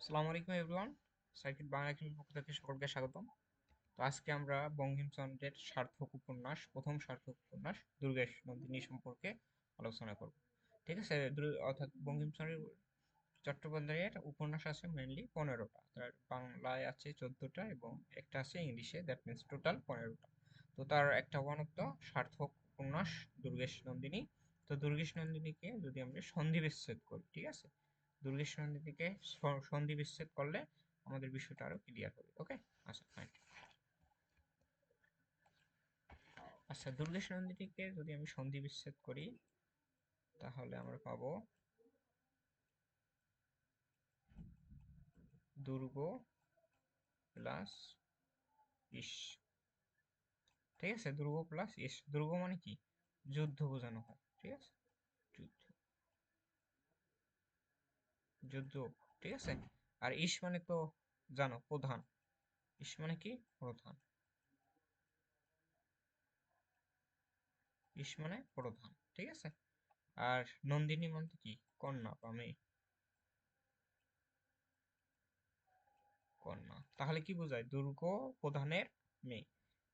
আসসালামু আলাইকুম everyone. Circuit Bangla একাডেমির পক্ষ থেকে সকলকে স্বাগতম। তো আজকে আমরা বঙ্কিমচন্দ্রের সার্থক উপন্যাস, প্রথম সার্থক উপন্যাস, দুর্গেশ নন্দিনী সম্পর্কে আলোচনা করব। ঠিক আছে? অর্থাৎ বঙ্কিমচন্দ্রের চট্টোপাধ্যায়ের উপন্যাস আছে মেনলি পনেরোটা। তার বাংলায় আছে চোদ্দোটা এবং একটা আছে ইংলিশে দ্যাট মিনস টোটাল পনেরোটা। তো তার একটা ওয়ান অফ দ্য সার্থক উপন্যাস, দুর্গেশ নন্দিনী। তো দুর্গেশ নন্দিনীকে যদি আমরা সন্ধি বিচ্ছেদ করি, ঠিক আছে? দুর্গেশ নন্দিনীকে স- সন্ধি বিচ্ছেদ করলে আমাদের বিষয়টা আরও ক্লিয়ার হবে ওকে আচ্ছা ফাইন আচ্ছা দুর্গেশ নন্দিনীকে যদি আমি সন্ধি বিচ্ছেদ করি, তাহলে আমরা পাবো দুর্গ প্লাস ইস। ঠিক আছে? দুর্গ প্লাস ইস। দুর্গ মানে কি? যুদ্ধ বোঝানো হয়, ঠিক আছে? যুদ্ধ। যুদ্ধ, ঠিক আছে? আর ইস মানে তো জানো, প্রধান। ইস মানে কি? প্রধান। ইস মানে প্রধান, ঠিক আছে? আর নন্দিনী মানে কি? কন্যা বা মেয়ে কন্যা। তাহলে কি বোঝায়? দুর্গ প্রধানের মেয়ে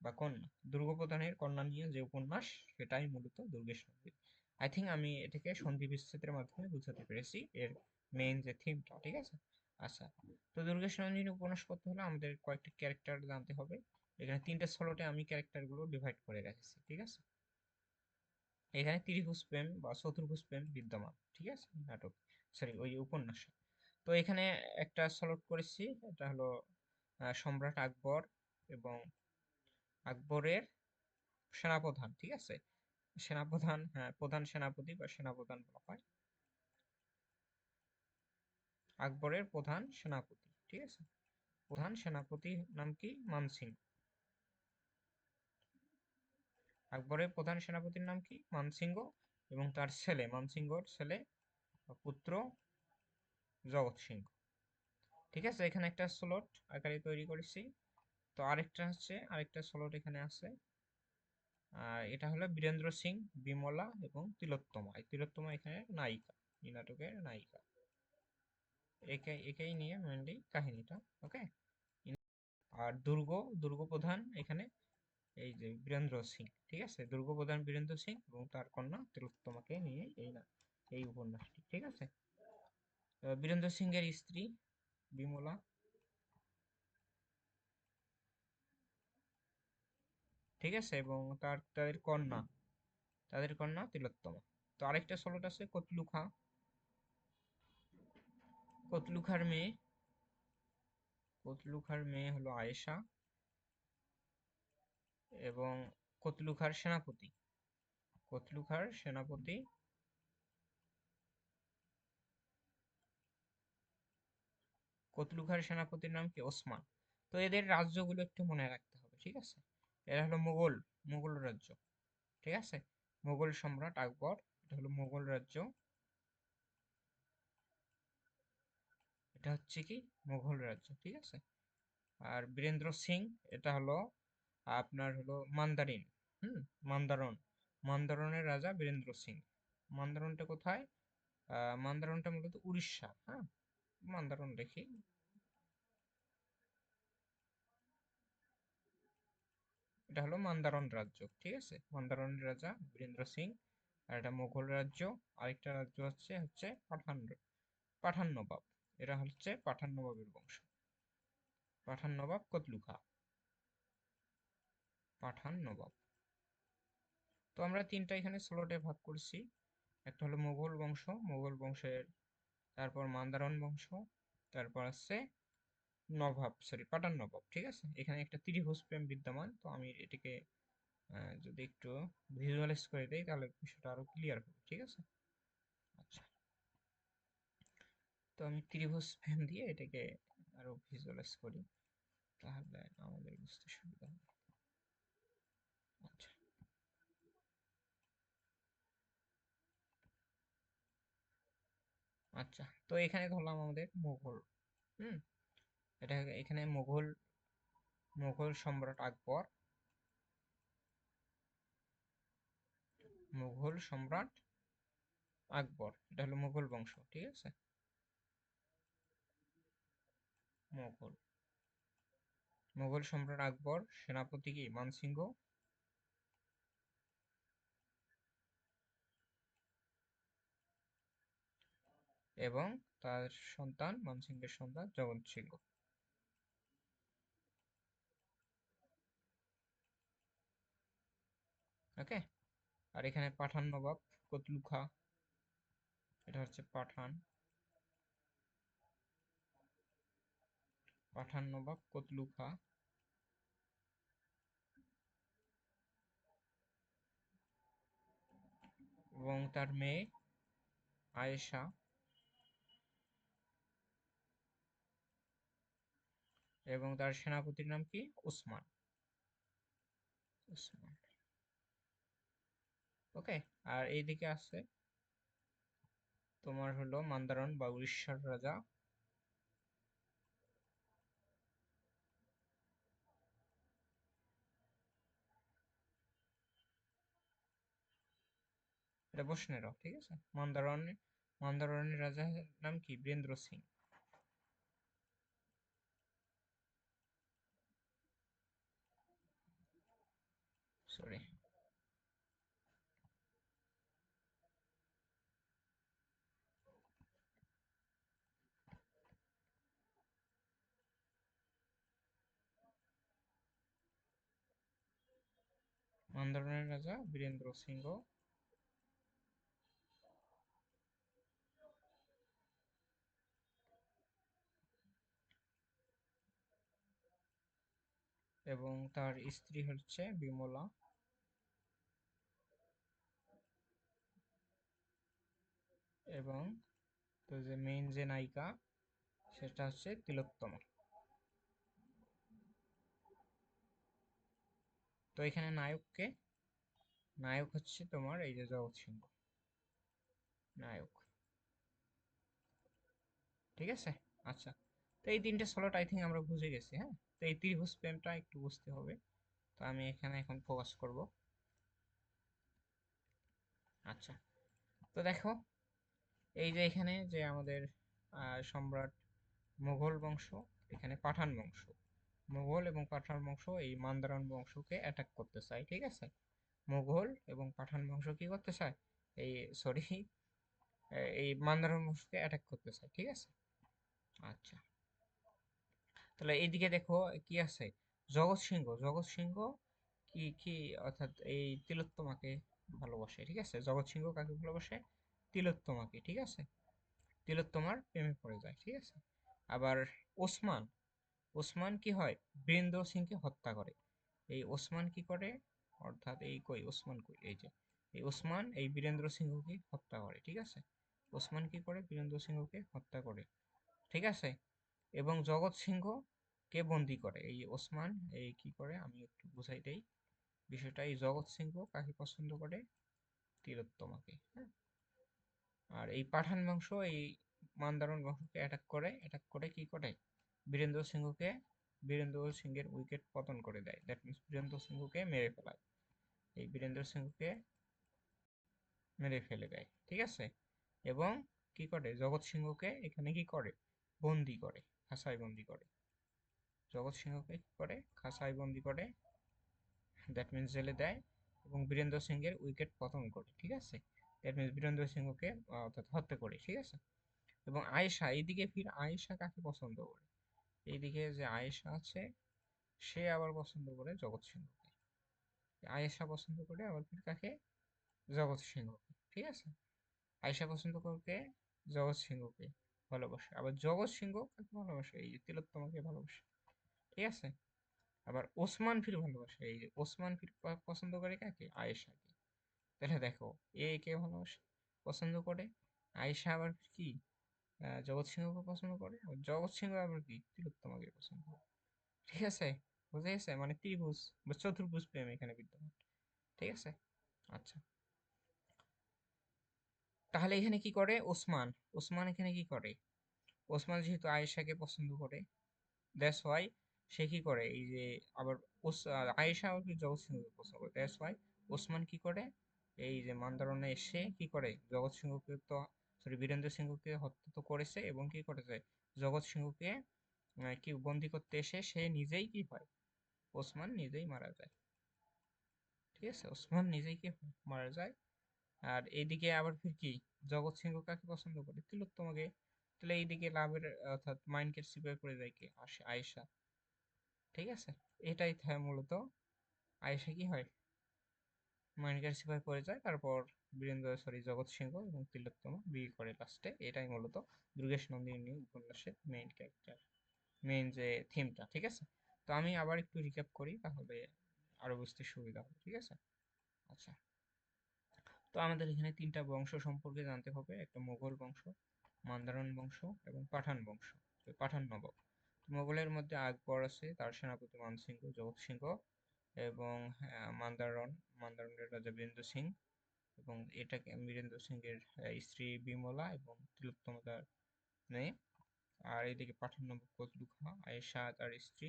বা কন্যা। দুর্গ প্রধানের কন্যা নিয়ে যে উপন্যাস, সেটাই মূলত দুর্গেশ নন্দিনী আই থিঙ্ক আমি এটাকে সন্ধি বিচ্ছেদের মাধ্যমে বুঝাতে পেরেছি। এর মেইন যে থিমটা ঠিক আছে? আচ্ছা তো দুর্গেশ নন্দিনী উপন্যাস করতে হলে আমাদের কয়েকটা ক্যারেক্টার জানতে হবে। এখানে তিনটে স্লটে আমি ক্যারেক্টারগুলো ডিভাইড করে রেখেছি, ঠিক আছে? এখানে ত্রিভুজ প্রেম বা চতুর্ভুজ প্রেম বিদ্যমান, ঠিক আছে? নাটক সরি ওই উপন্যাস। তো এখানে একটা স্লট করেছি, এটা হলো সম্রাট আকবর এবং আকবরের সেনাপ্রধান, ঠিক আছে? সেনাপ্রধান হ্যাঁ প্রধান সেনাপতি বা সেনাপ্রধান বলা হয়। আকবরের প্রধান সেনাপতি, ঠিক আছে? প্রধান সেনাপতি নাম কি? মানসিং আকবরের প্রধান সেনাপতির নাম কি? মানসিংহ। এবং তার ছেলে, মানসিংহর ছেলে পুত্র জগৎ সিংহ। ঠিক আছে? এখানে একটা স্লট আকারে তৈরি করেছি। তো আরেকটা হচ্ছে, আরেকটা স্লট এখানে আছে। আর এটা হলো বীরেন্দ্র সিং, বিমলা এবং তিলোত্তমা। এই তিলোত্তমা এখানে নায়িকা। এই নাটকের নায়িকা। একে একেই নিয়ে মেনলি কাহিনীটা ওকে আর দুর্গ দুর্গ প্রধান এখানে এই যে বীরেন্দ্র সিং, ঠিক আছে? দুর্গ প্রধান বীরেন্দ্র সিং এবং তার কন্যা তিলোত্তমাকে নিয়ে এই না, এই উপন্যাসটি, ঠিক আছে? বীরেন্দ্র সিং এর স্ত্রী বিমলা। ঠিক আছে? এবং তার, তাদের কন্যা তাদের কন্যা তিলোত্তমা। তো আরেকটা স্লট আছে কতলুখা। কতলুখার মেয়ে? কতলুখার মেয়ে হলো আয়েশা এবং কতলুখার সেনাপতি? কতলুখার সেনাপতি? কতলুখার সেনাপতির নাম কি? ওসমান। তো এদের রাজ্যগুলো একটু মনে রাখতে হবে, ঠিক আছে? এরা হলো মোগল মোগল রাজ্য, ঠিক আছে? মোগল সম্রাট আকবর, এটা হলো মোগল রাজ্য। এটা হচ্ছে কি মুঘল রাজ্য, ঠিক আছে? আর বীরেন্দ্র সিং, এটা হলো আপনার হলো মান্দারিন, হুম? মান্দারন মান্দারনের রাজা বীরেন্দ্র সিং। মান্দারনটা কোথায়? মান্দারনটা মূলত উড়িষ্যা হ্যাঁ? মান্দারন দেখি। এটা হলো মান্দারন রাজ্য, ঠিক আছে? মান্দারনের রাজা বীরেন্দ্র সিং, আর এটা মুঘল রাজ্য। আরেকটা রাজ্য হচ্ছে হচ্ছে পাঠান পাঠান নবাব এরা হচ্ছে পাঠান নবাবের বংশ। পাঠান নবাব কতলুখা পাঠান নবাব তো আমরা তিনটা এখানে স্লটে ভাগ করছি। একটা হলো মোগল বংশ মুঘল বংশের তারপর মান্দারন বংশ, তারপর আছে নবাব সরি পাঠান নবাব ঠিক আছে? এখানে একটা ত্রিভুজ প্রেম বিদ্যমান, তো আমি এটিকে যদি একটু ভিজুয়ালাইজ করে দেই, তাহলে বিষয়টা আরও ক্লিয়ার হবে, ঠিক আছে? আচ্ছা। তো আমি ত্রিভুজ প্রেম দিয়ে এটাকে আরও ভিজুয়ালাইজ করি। তাহলে আমাদের বুঝতে সুবিধা হবে। আচ্ছা। আচ্ছা তো এখানে ধরলাম আমাদের মুঘল, হুম? এটা এখানে মুঘল মুঘল সম্রাট আকবর, মুঘল সম্রাট আকবর, এটা হলো মুঘল বংশ, ঠিক আছে? মোগল মোগল সম্রাট আকবর, সেনাপতি কি মানসিংহ এবং তার সন্তান মানসিংহের সন্তান জগৎ সিংহ। ওকে? আর এখানে পাঠান নবাব কতলু খা এটা হচ্ছে পাঠান। পাঠান নবাব কতলু এবং তার মেয়ে আয়েশা। এবং তার সেনাপতির নাম কি? উসমান ওকে, আর এইদিকে আছে তোমার হলো মান্দারন বা উড়িষ্যার রাজা। এটা বসনেরও, ঠিক আছে? মান্দারন মান্দারনের রাজার নাম কি? বীরেন্দ্র সিং। সরি মান্দারনের রাজা বীরেন্দ্র সিংহ এবং তার স্ত্রী হচ্ছে বিমলা। এবং তো যে মেইন যে নায়িকা, সেটা হচ্ছে তিলোত্তমা। তো এখানে নায়ককে, নায়ক হচ্ছে তোমার এই যে জগৎ সিংহ। নায়ক। ঠিক আছে? আচ্ছা। তো এই তিনটে স্লট আই থিঙ্ক আমরা বুঝে গেছি হ্যাঁ? তো এই ত্রিভুজ প্রেমটা একটু বুঝতে হবে। তো আমি এখানে এখন ফোকাস করব। আচ্ছা তো দেখো, এই যে এখানে যে আমাদের সম্রাট মুঘল বংশ, এখানে পাঠান বংশ। মুঘল এবং পাঠান বংশ এই মান্দারান বংশকে অ্যাটাক করতে চায়, ঠিক আছে? মুঘল এবং পাঠান বংশ কি করতে চায়? এই সরি এই মান্দারান বংশকে অ্যাটাক করতে চায়, ঠিক আছে? আচ্ছা তাহলে এইদিকে দেখো কি আছে? জগৎ সিংহ জগৎ সিংহ কি কি অর্থাৎ এই তিলোত্তমাকে ভালোবাসে, ঠিক আছে? জগৎ সিংহ কাকে ভালোবাসে? তিলোত্তমাকে, ঠিক আছে? তিলোত্তমার প্রেমে পড়ে যায়, ঠিক আছে? আবার ওসমান ওসমান কি হয়? বীরেন্দ্র সিংকে হত্যা করে। এই ওসমান কি করে? অর্থাৎ এই কই? ওসমান কই? এই যে, এই ওসমান এই বীরেন্দ্র সিংহকে হত্যা করে, ঠিক আছে? ওসমান কি করে? বীরেন্দ্র সিংহকে হত্যা করে, ঠিক আছে? এবং জগৎ সিংহ কে বন্দি করে? এই ওসমান, এই কি করে? আমি একটু বুঝাই দেই। বিষয়টা, এই জগৎ সিংহ কাকে পছন্দ করে? তিলোত্তমাকে হ্যাঁ? আর এই পাঠান বংশ, এই মান্দারন বংশকে অ্যাটাক করে। অ্যাটাক করে কি করে? বীরেন্দ্র সিংহকে, বীরেন্দ্র সিংহের উইকেট পতন করে দেয়। দ্যাট মিনস বীরেন্দ্র সিংহকে মেরে ফেলায়। এই বীরেন্দ্র সিংহকে মেরে ফেলে দেয়, ঠিক আছে? এবং কি করে? জগৎ সিংহকে এখানে কি করে? বন্দি করে। খাসায় বন্দি করে। জগৎ সিংহকে কি করে? খাসায় বন্দি করে। দ্যাট মিনস জেলে দেয় এবং বীরেন্দ্র সিংহের উইকেট পতন করে, ঠিক আছে? দ্যাট মিনস বীরেন্দ্র সিংহকে অর্থাৎ হত্যা করে, ঠিক আছে? এবং আয়েশা, এইদিকে ফির আয়েশা কাকে পছন্দ করে? এইদিকে যে আয়েশা আছে, সে আবার পছন্দ করে জগৎ সিংহকে। আয়েশা পছন্দ করে, আবার ফির কাকে? জগৎ সিংহকে, ঠিক আছে? আয়েশা পছন্দ করকে জগৎ সিংহকে। ভালোবাসে। আবার জগৎ সিংহ ভালোবাসে? এই যে তিলোত্তমাকে ভালোবাসে। ঠিক আছে? আবার ওসমান ফির ভালোবাসে। এই যে ওসমান ফির পছন্দ করে কাকে? আয়েশাকে। তাহলে দেখো, এ কে ভালোবাসে? পছন্দ করে? আয়েশা আবার কি? জগৎ সিংহকে পছন্দ করে? জগৎ সিংহ আবার কি? তিলোত্তমাকে পছন্দ করে। ঠিক আছে? বুঝে গেছে মানে ত্রিভুজ বা চতুর্ভুজ প্রেম এখানে বিদ্যমান। ঠিক আছে? আচ্ছা। তাহলে এখানে কি করে? ওসমান। ওসমান এখানে কি করে? ওসমান যেহেতু আয়েশাকে পছন্দ করে দ্যাটস ওয়াই সে কি করে? এই যে আবার আয়েশা আবার জগৎ সিংহকে পছন্দ করে দ্যাটস ওয়াই ওসমান কি করে? এই যে মান্দারণে এসে কি করে? জগৎ সিংহকে তো সরি বীরেন্দ্র সিংহকে হত্যা তো করেছে এবং কি করেছে? জগৎ সিংহকে কি বন্দি করতে এসে সে নিজেই কি হয়? ওসমান নিজেই মারা যায়। ঠিক আছে? ওসমান নিজেই কি? মারা যায়। আর এইদিকে আবার ফির কি? জগৎ সিংহ কাকে পছন্দ করে? তিলোত্তমাকে। তাহলে এইদিকে লাভের, অর্থাৎ মাইন্ডকে সিপাই করে যায় কি? আসে আয়েশা। ঠিক আছে? এটাই মূলত। আয়েশা কি হয়? মাইন্ডকে সিপাই করে যায়, তারপর বীরেন্দ্র সরি জগৎ সিংহ এবং তিলোত্তমা বিয়ে করে লাস্টে এটাই মূলত দুর্গেশ নন্দিনী উপন্যাসের মেইন ক্যারেক্টার মেইন যে থিমটা ঠিক আছে? তো আমি আবার একটু রিক্যাপ করি, তাহলে আরও বুঝতে সুবিধা হবে, ঠিক আছে? আচ্ছা। তো আমাদের এখানে তিনটা বংশ সম্পর্কে জানতে হবে। একটা মোগল বংশ মান্দারণ বংশ এবং পাঠান বংশ। পাঠান নবাব মোগলের মধ্যে আকবর আছে, তার সেনাপতি মানসিংহ, জগৎ সিংহ এবং মান্দারণ মান্দারনের রাজা বীরেন্দ্র সিং এবং এটাকে বীরেন্দ্র সিংয়ের স্ত্রী বিমলা এবং তিলোত্তমা তার মেয়ে। আর এদিকে পাঠান নবাব কতলু খাঁ আয়েশা তার স্ত্রী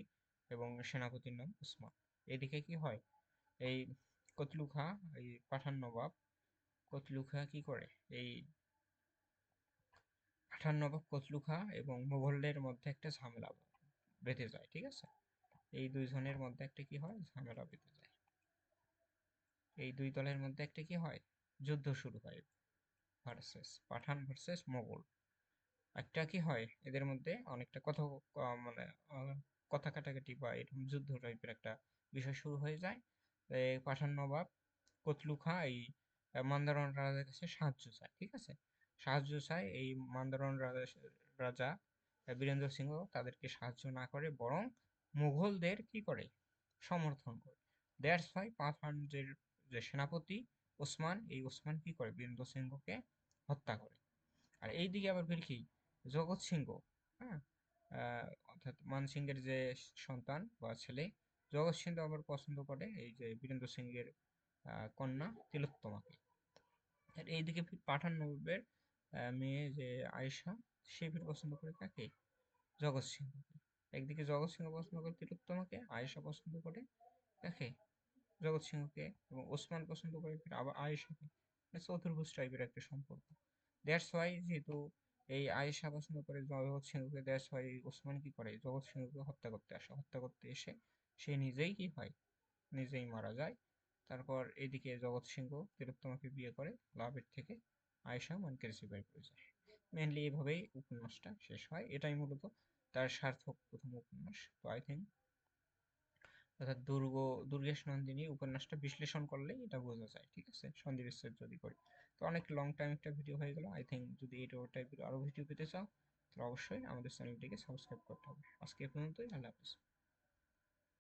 এবং সেনাপতির নাম উসমান। এদিকে কি হয়? এই কতলু খাঁ এই পাঠান নবাব কতলু কি করে? এই পাঠান নবাব কতলু খাঁ এবং মোগলদের মধ্যে একটা ঝামেলা বেঁধে যায়, ঠিক আছে? এই দুইজনের মধ্যে একটা কি হয়? ঝামেলা বেঁধে যায়। এই দুই দলের মধ্যে একটা কি হয়? যুদ্ধ শুরু হয় ভার্সেস পাঠান ভার্সেস মোগল একটা কি হয়? এদের মধ্যে অনেকটা কথা মানে কথা কাটাকাটি বা এরকম যুদ্ধ টাইপের একটা বিষয় শুরু হয়ে যায়। পাঠান নবাব কতলু খাঁ এই আহ, মান্দারন রাজার কাছে সাহায্য চায় ঠিক আছে? সাহায্য চায় এই মান্দারন রাজা রাজা বীরেন্দ্র সিংহ তাদেরকে সাহায্য না করে বরং মুঘলদের কি করে? সমর্থন করে। দ্যাটস ওয়াই পাঠানদের যে সেনাপতি ওসমান এই ওসমান কি করে? বীরেন্দ্র সিংহকে হত্যা করে। আর এইদিকে আবার ফির কি? জগৎ সিংহ হ্যাঁ? অর্থাৎ মান সিংহের যে সন্তান বা ছেলে জগৎ সিংহ আবার পছন্দ করে এই যে বীরেন্দ্র সিংহের কন্যা তিলোত্তমাকে। আর এইদিকে ফির পাঠান নবাবের মেয়ে যে আয়েশা, সে ফির পছন্দ করে কাকে? জগৎ সিংহকে। একদিকে জগৎ সিংহ পছন্দ করে তিলোত্তমাকে, আয়েশা পছন্দ করে কাকে? জগৎ সিংহকে এবং ওসমান পছন্দ করে ফির আবার আয়েশাকে। চতুর্ভুজ টাইপের একটা সম্পর্ক। দ্যাটস ওয়াই যেহেতু এই আয়েশা পছন্দ করে জগৎ সিংহকে দ্যাটস ওয়াই ওসমান কি করে? জগৎ সিংহকে হত্যা করতে আসে। হত্যা করতে এসে সে নিজেই কি হয়? নিজেই মারা যায়। তারপর এদিকে জগৎ সিংহ তিলোত্তমাকে বিয়ে করে লাভের থেকে আয়েশা মানকে রিসিভার করে যায় মেনলি এভাবেই উপন্যাসটা শেষ হয়। এটাই মূলত তার সার্থক প্রথম উপন্যাস। তো আই থিঙ্ক অর্থাৎ দুর্গ, দুর্গেশ নন্দিনী উপন্যাসটা বিশ্লেষণ করলে এটা বোঝা যায়, ঠিক আছে? সন্ধি বিচ্ছেদ যদি করি। তো অনেক লং টাইম একটা ভিডিও হয়ে গেল। আই থিঙ্ক যদি এই টাইপের আরও ভিডিও পেতে চাও, তাহলে অবশ্যই আমাদের চ্যানেলটিকে সাবস্ক্রাইব করতে হবে। আজকে পর্যন্তই। আল্লাহ হাফিজ।